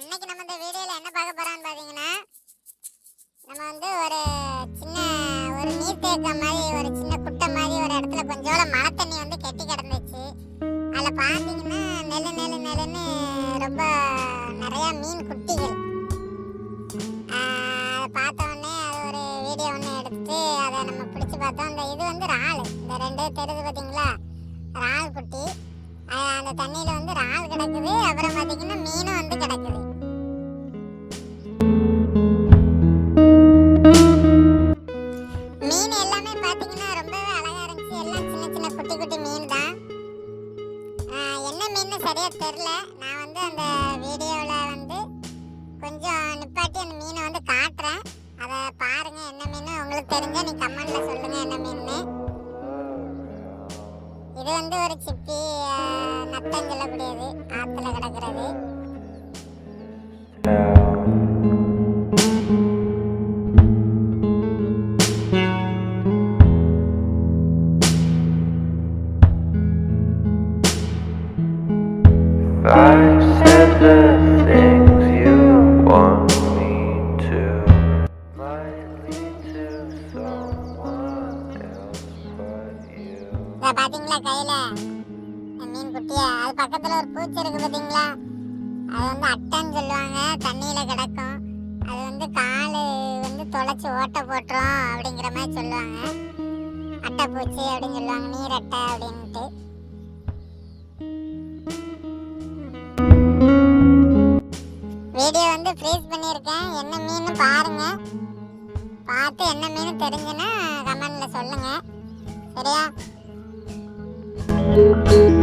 இன்னைக்கு நம்ம இந்த வீடியோல என்ன பார்க்க போறோம்னு பாத்தீங்கன்னா நம்ம வந்து ஒரு சின்ன ஒரு நீர்த்தேக்கம் மாதிரி ஒரு சின்ன குட்டை மாதிரி ஒரு இடத்துல கொஞ்சோட மழை தண்ணி வந்து கெட்டி கிடந்துச்சு. அதில் பார்த்தீங்கன்னா நெல் நெல் நெல்லுன்னு ரொம்ப நிறைய மீன் குட்டிகள். ஆஹ் பார்த்த உடனே அது ஒரு வீடியோ ஒன்று எடுத்து அதை நம்ம பிடிச்சி பார்த்தோம். அந்த இது வந்து இறால். இந்த ரெண்டு தெரியுது பார்த்தீங்களா இறால் குட்டி. அந்த தண்ணியில் வந்து இறால் கிடக்குது. அப்புறம் பார்த்தீங்கன்னா மீனும் வந்து கிடக்குது. மீன் எல்லாமே பார்த்தீங்கன்னா ரொம்பவே அழகா இருந்துச்சு. எல்லாம் சின்ன சின்ன குட்டி குட்டி மீன் தான் ஆஹ் என்ன மீன் சரியா தெரில நான் வந்து அந்த வீடியோவில் வந்து கொஞ்சம் நிப்பாட்டி அந்த மீனை வந்து காட்டுறேன். அதை பாருங்க என்ன மீன் உங்களுக்கு தெரிஞ்சா நீ கமெண்ட்ல சொல்லுங்க என்ன மீன் இது வந்து ஒரு சிப்பி ஆஹ் நத்தம் சொல்லக்கூடியது ஆத்துல கிடக்கிறது. I you. இதை பாத்தீங்களா கையில? மீன் குட்டிய அது பக்கத்துல ஒரு பூச்சி இருக்கு பாத்தீங்களா? அது வந்து அட்டைன்னு சொல்லுவாங்க. தண்ணியில கிடக்கும். அது வந்து காலு வந்து தொலைச்சி ஓட்டை போட்டுரும் அப்படிங்கிற மாதிரி சொல்லுவாங்க. அட்டை பூச்சி அப்படின்னு சொல்லுவாங்க. நீர் அட்டை அப்படின்ட்டு. வீடியோ வந்து ஃப்ரீஸ் பண்ணியிருக்கேன். என்ன மீன் பாருங்க. பார்த்து என்ன மீன் தெரிஞ்சுன்னா கமெண்ட்ல சொல்லுங்க. சரியா? Thank you.